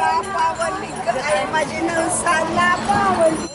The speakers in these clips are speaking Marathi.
Salabawal, ikaw ay malinang salabawal.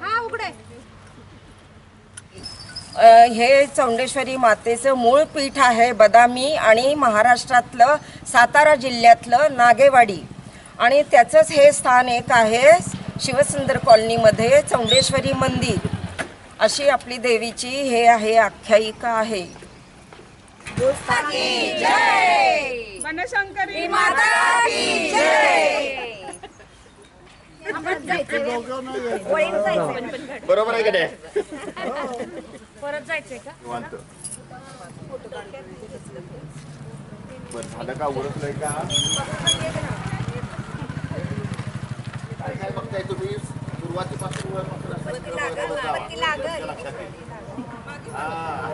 हा हे चौंडेश्वरी मातेचं मूळ पीठ आहे बदामी आणि महाराष्ट्रातलं सातारा जिल्ह्यातलं नागेवाडी. आणि त्याचंच हे स्थान एक आहे शिवसुंदर कॉलनीमध्ये चौंडेश्वरी मंदिर. अशी आपली देवीची हे आहे आख्यायिका आहे. माता की जय! बरोबर आहे का नाही? परत जायचंय का? निवांत. बरं झालं का? ओळखलंय का? काय काय बघताय तुम्ही? सुरुवातीपासून वरपासून असं इकडं बघत जावा. लक्षात येईल. हा.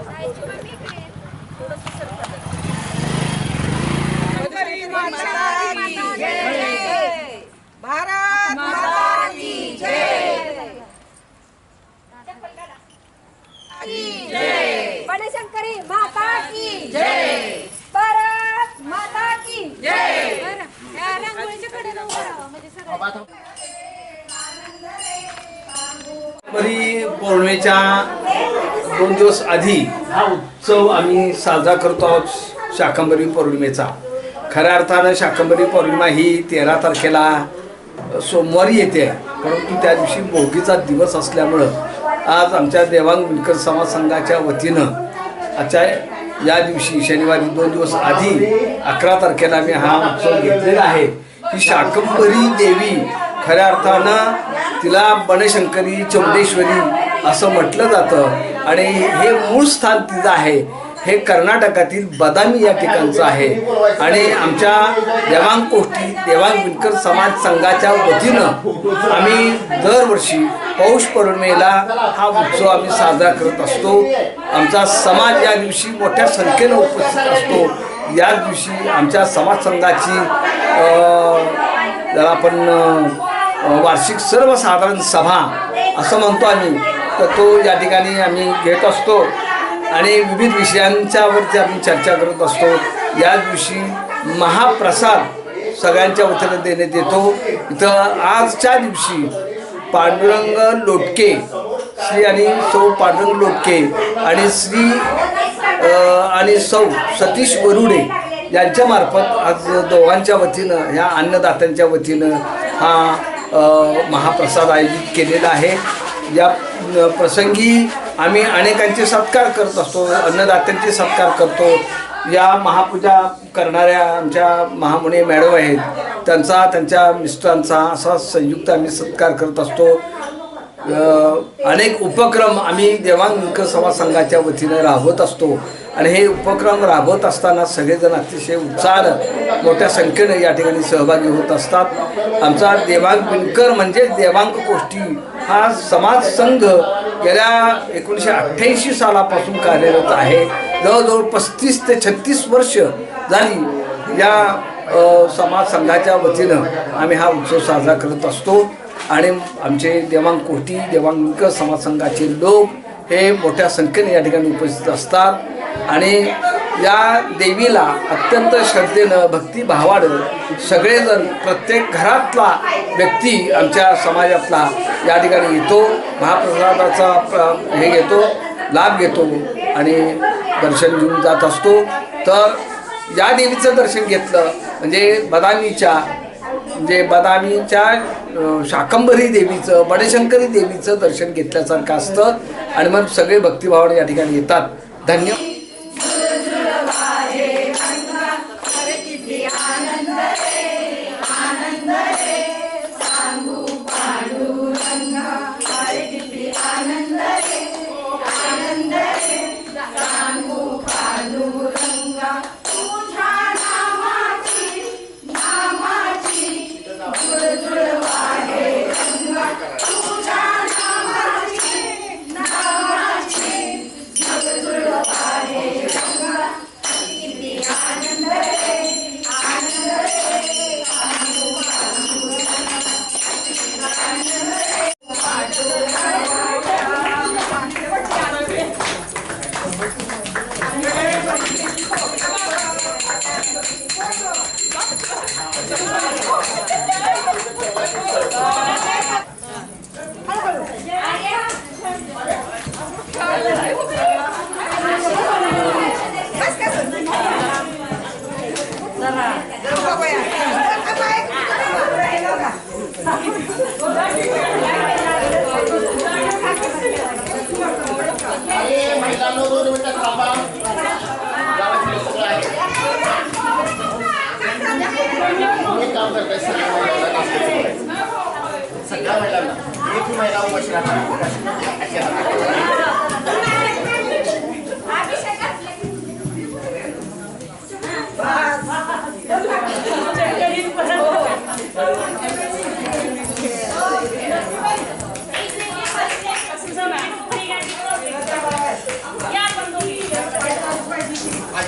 माता की जय भारत माता की जय वनशंकरी माता की जय भारत माता की जय बरं या रांगोळीच्या कडेला उभं राहावं म्हणजे सगळं बाबा आता शाकंबरी पौर्णिमेच्या दोन दिवस आधी हा उत्सव आम्ही साजरा करतो आहोत शाकंबरी पौर्णिमेचा. खऱ्या अर्थानं शाकंबरी पौर्णिमा ही तेरा तारखेला सोमवारी येते. परंतु त्या दिवशी भोगीचा दिवस असल्यामुळं आज आमच्या देवांग विणकर समाज संघाच्या वतीनं आजच्या या दिवशी शनिवारी दोन दिवस आधी अकरा तारखेला आम्ही हा उत्सव घेतलेला आहे. ही शाकंबरी देवी खऱ्या अर्थानं तिला बनशंकरी चौंडेश्वरी असं म्हटलं जातं. आणि हे मूळ स्थान तिचं आहे. हे कर्नाटकातील बदामी या ठिकाणचं आहे. आणि आमच्या देवांग कोष्टी देवांग विणकर समाज संघाच्या वतीनं आम्ही दरवर्षी पौष पौर्णिमेला हा उत्सव आम्ही साजरा करत असतो. आमचा समाज या दिवशी मोठ्या संख्येनं उपस्थित असतो. या दिवशी आमच्या समाज संघाची ज्याला आपण वार्षिक सर्वसाधारण सभा असं म्हणतो आम्ही. तर तो या ठिकाणी आम्ही घेत असतो आणि विविध विषयांच्यावरती आम्ही चर्चा करत असतो. या दिवशी महाप्रसाद सगळ्यांच्या वतीनं देण्यात येतो इथं आजच्या दिवशी पांडुरंग लोटके श्री आणि सौ पांडुरंग लोटके आणि श्री आणि सौ सतीश वरुडे यांच्यामार्फत आज दोघांच्या वतीनं ह्या अन्नदात्यांच्या वतीनं हा महाप्रसाद आयोजित केलेला आहे. या प्रसंगी आम्ही अनेकांचे सत्कार करत असतो अन्नदात्यांचे सत्कार करतो. या महापूजा करणाऱ्या आमच्या महामुनी मॅडम आहेत. त्यांचा त्यांच्या मिस्टरांचा असा संयुक्त आम्ही सत्कार करत असतो. अनेक उपक्रम आम्ही देवांग समाज संघाच्या वतीनं राबवत असतो. आणि हे उपक्रम राबवत असताना सगळेजण अतिशय उत्साहानं मोठ्या संख्येनं या ठिकाणी सहभागी होत असतात. आमचा देवांग विणकर म्हणजे देवांग गोष्टी हा समाज संघ गेल्या एकोणीसशे अठ्ठ्याऐंशी सालापासून कार्यरत आहे. जवळजवळ पस्तीस ते छत्तीस वर्ष झाली या समाज संघाच्या वतीनं आम्ही हा उत्सव साजरा करत असतो. आणि आमचे देवांग कोटी देवांग समाज संघाचे लोक हे मोठ्या संख्येने या ठिकाणी उपस्थित असतात. आणि या देवीला अत्यंत श्रद्धेनं भक्तिभावानं सगळेजण प्रत्येक घरातला व्यक्ती आमच्या समाजातला या ठिकाणी येतो महाप्रसादाचा प्र- हे घेतो लाभ घेतो आणि दर्शन घेऊन जात असतो. तर या देवीचं दर्शन घेतलं म्हणजे बदामीच्या म्हणजे बदामीच्या शाकंभरी देवीचं बडेशंकरी देवीचं दर्शन घेतल्यासारखं असतं आणि मग सगळे भक्तिभावाने या ठिकाणी येतात. धन्यवाद.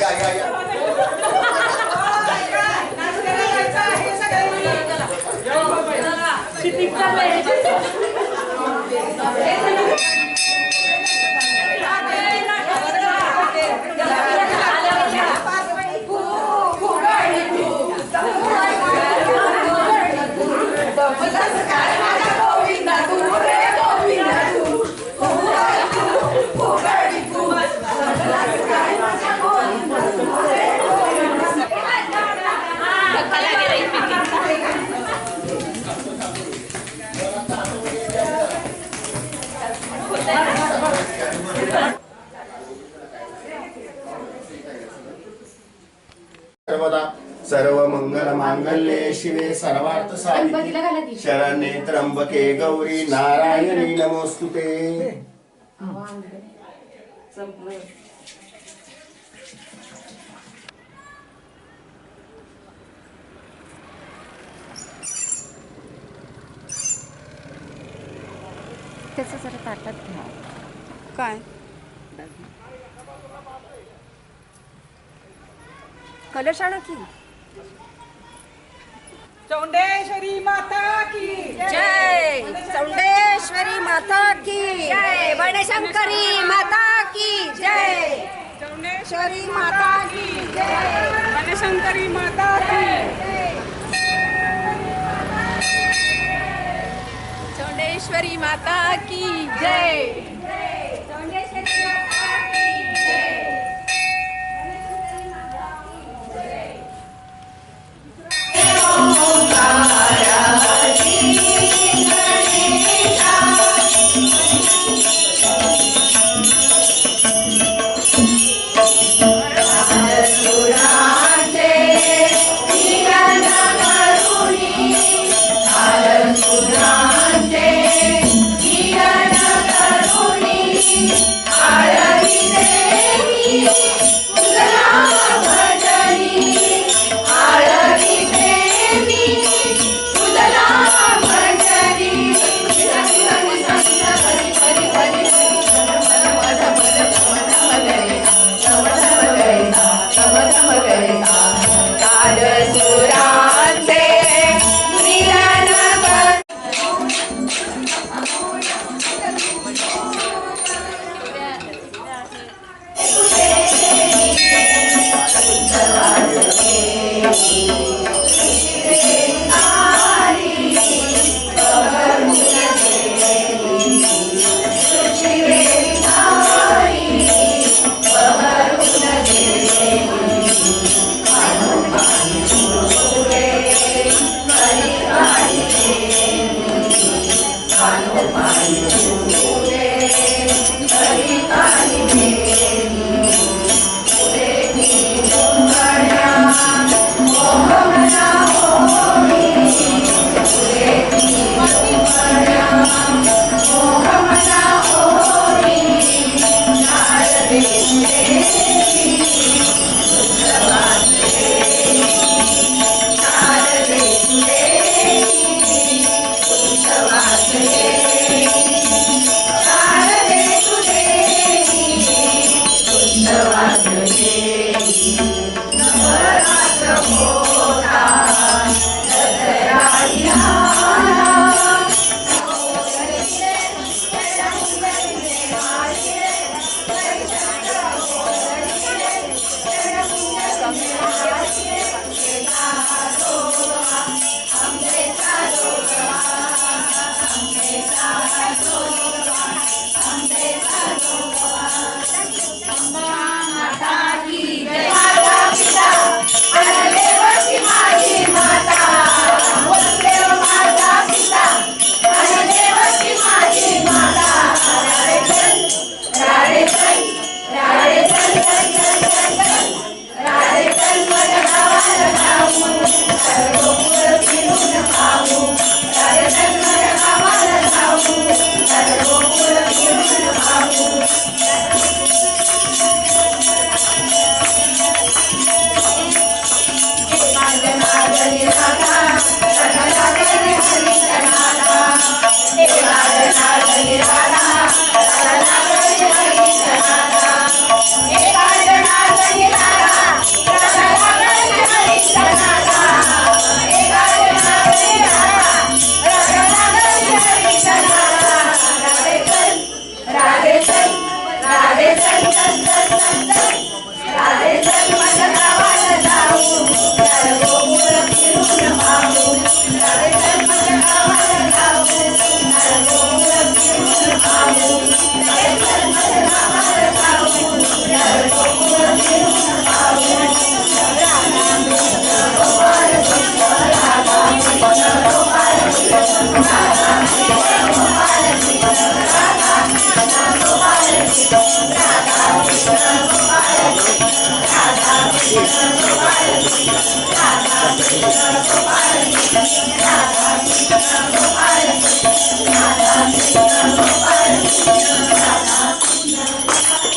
Yeah, yeah, yeah. मांगल्ये शिवे सर्वार्थ साधिके शरण्ये त्र्यंबके गौरी नारायणी नमोस्तुते. त्याचं जरा ताटात घ्या. काय? कलश आणा की? चौंडेश्वरी माता की जय। चौंडेश्वरी माता की। जय। बनशंकरी माता की। जय। चौंडेश्वरी माता की जय। बनशंकरी माता की चौंडेश्वरी माता की जय। चौंडेश्वरी माता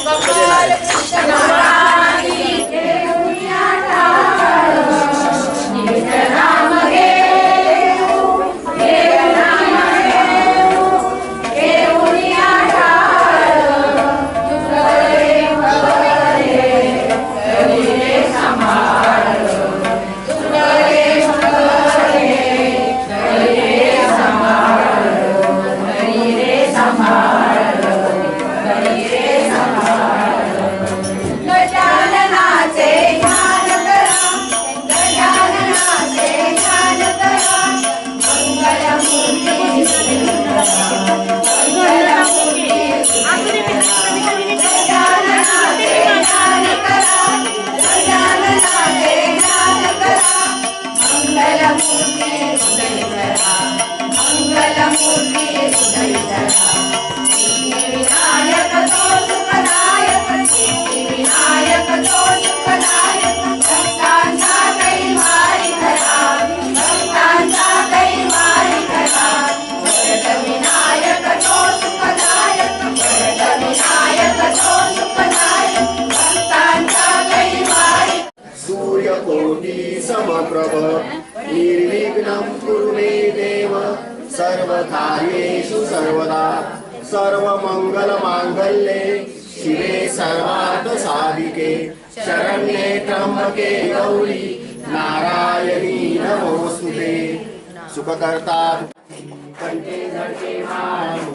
妈妈要不要 सर्वकार्येषु मांगल्ये शिवे सर्वार्थ साधिके शरण्ये त्र्यंबके गौरी नारायणी नमोस्तुते सुखकर्ता कंटे धरते मारू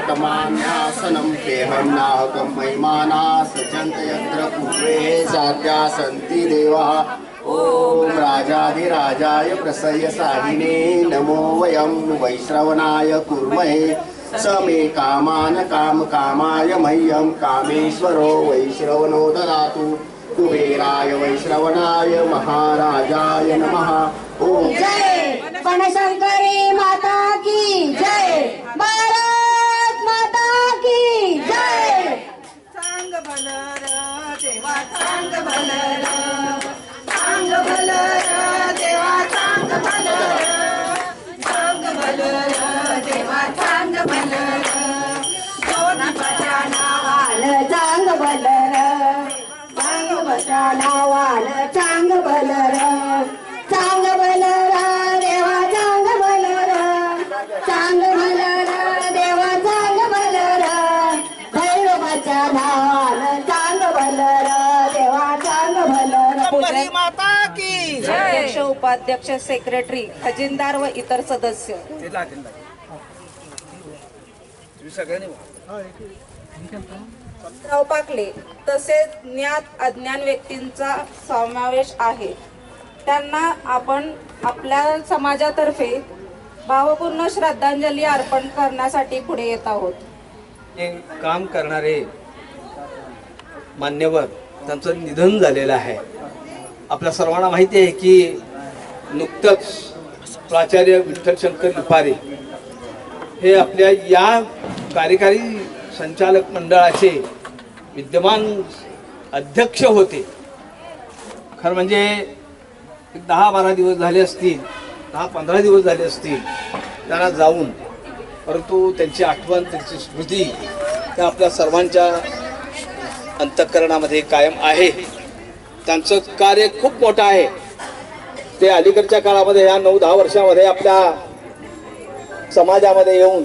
शतमान्यासनं देहं नाहकं महिमाना सजन्त यत्र पूर्वे जात्या सन्ति देवाः। ॐ राजाधिराजाय प्रसय साहिने नमो वयं वैश्रवणाय कुर्महे। स मे कामान् कामकामाय मह्यं कामेश्वरो वैश्रवणो ददातु कुबेराय वैश्रवणाय महाराजाय नमः। ॐ जय। माता की जय। की जय! सांग भलर देवा सांग भलर. सांग भलर देवा सांग भलर. सांग भलर देवा सांग भलर. ज्योतिबाच्या नावाला सांग भलर. सांग बसा नावाला सांग भलर. उपाध्यक्ष सेक्रेटरी खजिनदार व इतर सदस्य. पाकले तसेच ज्ञात अज्ञान व्यक्तींचा समावेश आहे. त्यांना आपण आपल्या समाजातर्फे भावपूर्ण श्रद्धांजली अर्पण करण्यासाठी पुढे येत आहोत. काम करणारे मान्यवर त्यांचं निधन झालेलं आहे. आपल्या सर्वांना माहिती आहे की नुकतंच प्राचार्य विठ्ठल शंकर लिपारे हे आपल्या या कार्यकारी संचालक मंडळाचे विद्यमान अध्यक्ष होते. खरं म्हणजे एक दहा बारा दिवस झाले असतील दहा पंधरा दिवस झाले असतील त्यांना जाऊन परंतु त्यांची आठवण त्यांची स्मृती त्या आपल्या सर्वांच्या अंतःकरणामध्ये कायम आहे. त्यांचं कार्य खूप मोठं आहे. ते अलीकडच्या काळामध्ये ह्या नऊ दहा वर्षामध्ये आपल्या समाजामध्ये येऊन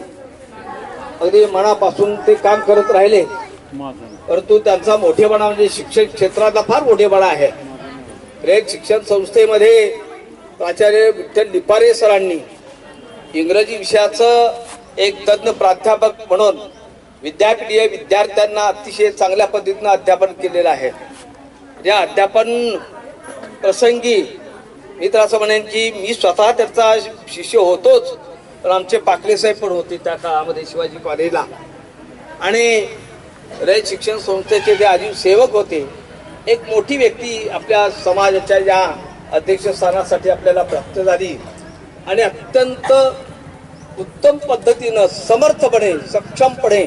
अगदी मनापासून ते काम करत राहिले. परंतु त्यांचा मोठेपणा म्हणजे शिक्षण क्षेत्रातला फार मोठेपणा आहे. रेड शिक्षण संस्थेमध्ये प्राचार्य विठ्ठल लिपारे सरांनी इंग्रजी विषयाचं एक तज्ज्ञ प्राध्यापक म्हणून विद्यापीठीय विद्यार्थ्यांना अतिशय चांगल्या पद्धतीनं अध्यापन केलेलं आहे. या अध्यापन प्रसंगी मी तर असं म्हणेन की मी स्वतः त्याचा शिष्य होतोच. पण आमचे पाकले साहेब पण होते त्या काळामध्ये शिवाजी कॉलेजला. आणि रयत शिक्षण संस्थेचे जे आजीव सेवक होते एक मोठी व्यक्ती आपल्या समाजाच्या या अध्यक्षस्थानासाठी आपल्याला प्राप्त झाली. आणि अत्यंत उत्तम पद्धतीनं समर्थपणे सक्षमपणे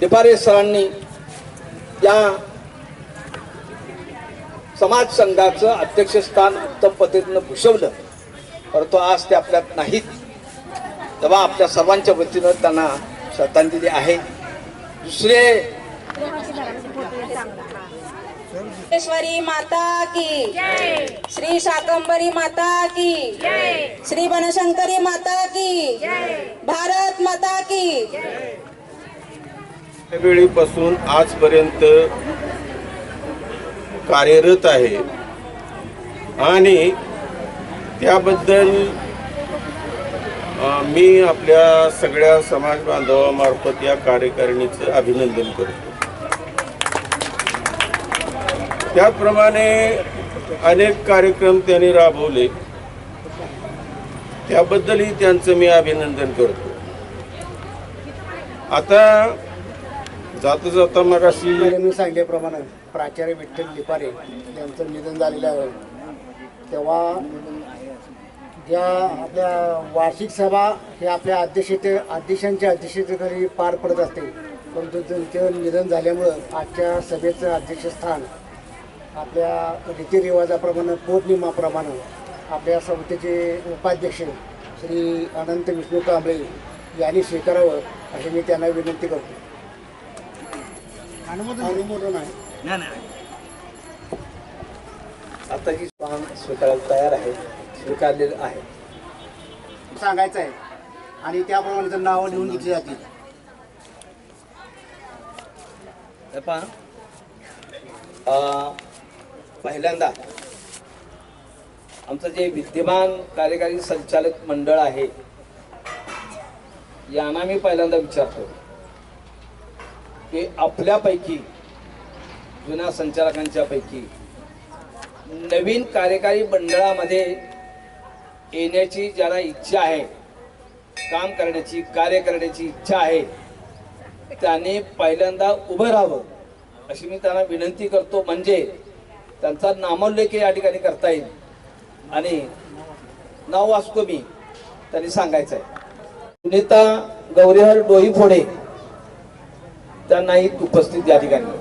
डिपारे सरांनी या समाज संघाचं अध्यक्षस्थान उत्तम पद्धतीनं भूषवलं. परंतु आज ते आपल्यात नाहीत. तेव्हा आपल्या सर्वांच्या वतीनं त्यांना श्रद्धांजली आहे. दुसरे श्री माता की श्री शाकंबरी माता की श्री बनशंकरी माता की भारत माता की. वेळीपासून आजपर्यंत कार्यरत आहे. आणि त्याबद्दल मी आपल्या सगळ्या समाज बांधवामार्फत या कार्यकारिणीचं अभिनंदन करतो. त्याप्रमाणे अनेक कार्यक्रम त्यांनी राबवले. त्याबद्दलही त्यांचं मी अभिनंदन करतो. आता जाता जाता मग अशी मी सांगितल्याप्रमाणे प्राचार्य विठ्ठल लिपारे यांचं निधन झालेलं आहे. तेव्हा ज्या आपल्या वार्षिक सभा हे आपल्या अध्यक्षते अध्यक्षांच्या अध्यक्षतेखाली पार पडत असते. परंतु त्यांचं निधन झाल्यामुळं आजच्या सभेचं अध्यक्षस्थान आपल्या रीतिरिवाजाप्रमाणे पौर्णिमाप्रमाणे आपल्या संस्थेचे उपाध्यक्ष श्री अनंत विष्णू कांबळे यांनी स्वीकारावं अशी मी त्यांना विनंती करतो. अनुमोदन आहे. आता जी स्थान स्वीकारायला तयार आहे स्वीकारलेलं आहे. सांगायचं आहे आणि त्याप्रमाणे जर नावं लिहून घेतली जातील. हे पहा. पहिल्यांदा आमचं जे विद्यमान कार्यकारी संचालक मंडळ आहे यांना मी पहिल्यांदा विचारतो की आपल्यापैकी जुन्या संचालकांच्या पैकी नवीन कार्यकारी मंडळामध्ये येण्याची ज्याला इच्छा आहे काम करण्याची कार्य करण्याची इच्छा आहे त्याने पहिल्यांदा उभं राहावं अशी मी त्यांना विनंती करतो. म्हणजे त्यांचा नामोल्लेख या ठिकाणी करता येईल. आणि नाव वाचतो मी त्यांनी सांगायचं आहे. सुनीता गौरीहर डोईफोडे त्यांनाही उपस्थित या ठिकाणी.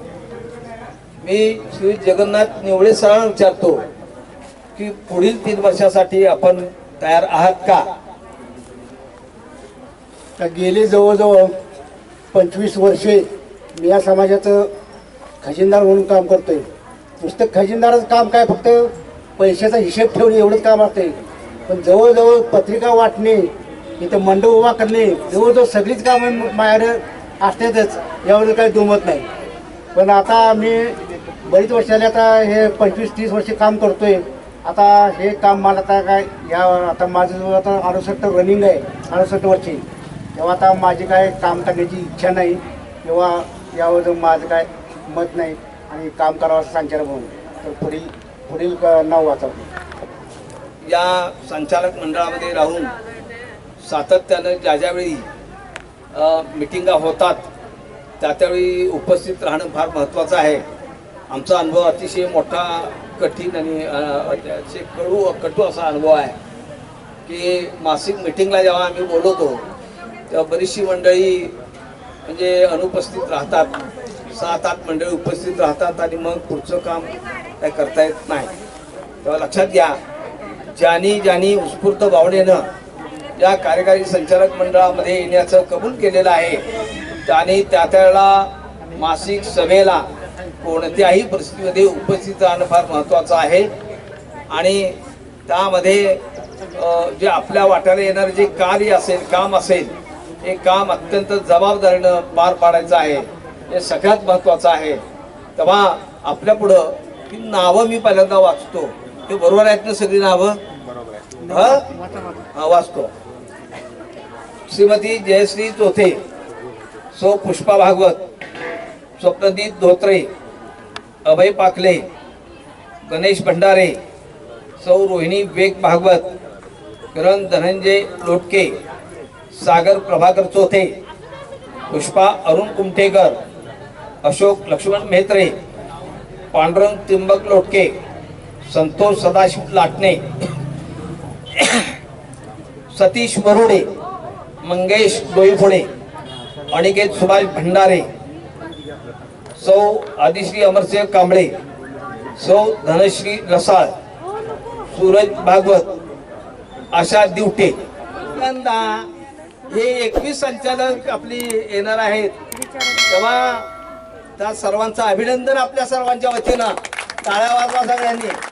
मी श्री जगन्नाथ निवळे सरांना विचारतो की पुढील तीन वर्षासाठी आपण तयार आहात का? गेले जवळजवळ पंचवीस वर्षे मी या समाजाचं खजिनदार म्हणून काम करतोय. नुसतं खजिनदारच काम काय? फक्त पैशाचा हिशेब ठेवणे एवढंच काम असते पण जवळजवळ पत्रिका वाटणे इथं मंडप उभा करणे जवळजवळ सगळीच कामं माझ्याकडे असतातच. यावर काही दुमत नाही. पण आता मी बरीच वर्ष झाली आता हे पंचवीस तीस वर्ष काम करतोय. आता हे काम मला आता काय या आता माझं आता अडुसष्ट रनिंग आहे अडुसष्ट वर्षी. तेव्हा आता माझी काय काम करण्याची इच्छा नाही किंवा यावर माझं काय मत नाही आणि काम करावं असं संचालक म्हणून. तर पुढील पुढील नाव वाचावं या संचालक मंडळामध्ये राहून सातत्यानं ज्या ज्यावेळी मिटिंगा होतात त्या त्यावेळी उपस्थित राहणं फार महत्त्वाचं आहे. आमचा अनुभव अतिशय मोठा कठीण आणि अ, अतिशय कडू कटू असा अनुभव आहे की मासिक मिटिंगला जेव्हा आम्ही बोलवतो तेव्हा बरीचशी मंडळी म्हणजे अनुपस्थित राहतात सात आठ मंडळी उपस्थित राहतात आणि मग पुढचं काम काय करता येत नाही. तेव्हा लक्षात घ्या ज्यांनी ज्यांनी उत्स्फूर्त भावनेनं या कार्यकारी संचालक मंडळामध्ये येण्याचं कबूल केलेलं आहे त्याने त्या त्यावेळेला मासिक सभेला कोणत्याही परिस्थितीमध्ये उपस्थित राहणं फार महत्त्वाचं आहे. आणि त्यामध्ये जे आपल्या वाट्याला येणारं जे कार्य असेल काम असेल हे काम अत्यंत जबाबदारीनं पार पाडायचं आहे. हे सगळ्यात महत्त्वाचं आहे. तेव्हा आपल्या पुढं ही नावं मी पहिल्यांदा वाचतो. हे बरोबर आहेत ना सगळी नावं? हा? हा वाचतो. श्रीमती जयश्री चोथे सौ पुष्पा भागवत स्वप्नदीप धोत्रे अभय पाकले गणेश भंडारे सौ रोहिणी वेग भागवत किरण धनंजय लोटके सागर प्रभाकर चोथे पुष्पा अरुण कुमठेकर अशोक लक्ष्मण मेहत्रे पांडुरंग त्रिंबक लोटके संतोष सदाशिव लाटणे सतीश मरुडे मंगेश डोईफोडे अनिकेत सुभाष भंडारे सौ आदिश्री अमरसिंह कांबळे सौ धनश्री रसाळ सूरज भागवत आशा दिवटे. यंदा हे एकवीस संचालक आपली येणार आहेत. तेव्हा त्या सर्वांचं अभिनंदन आपल्या सर्वांच्या वतीनं. टाळ्या वाजवा सगळ्यांनी.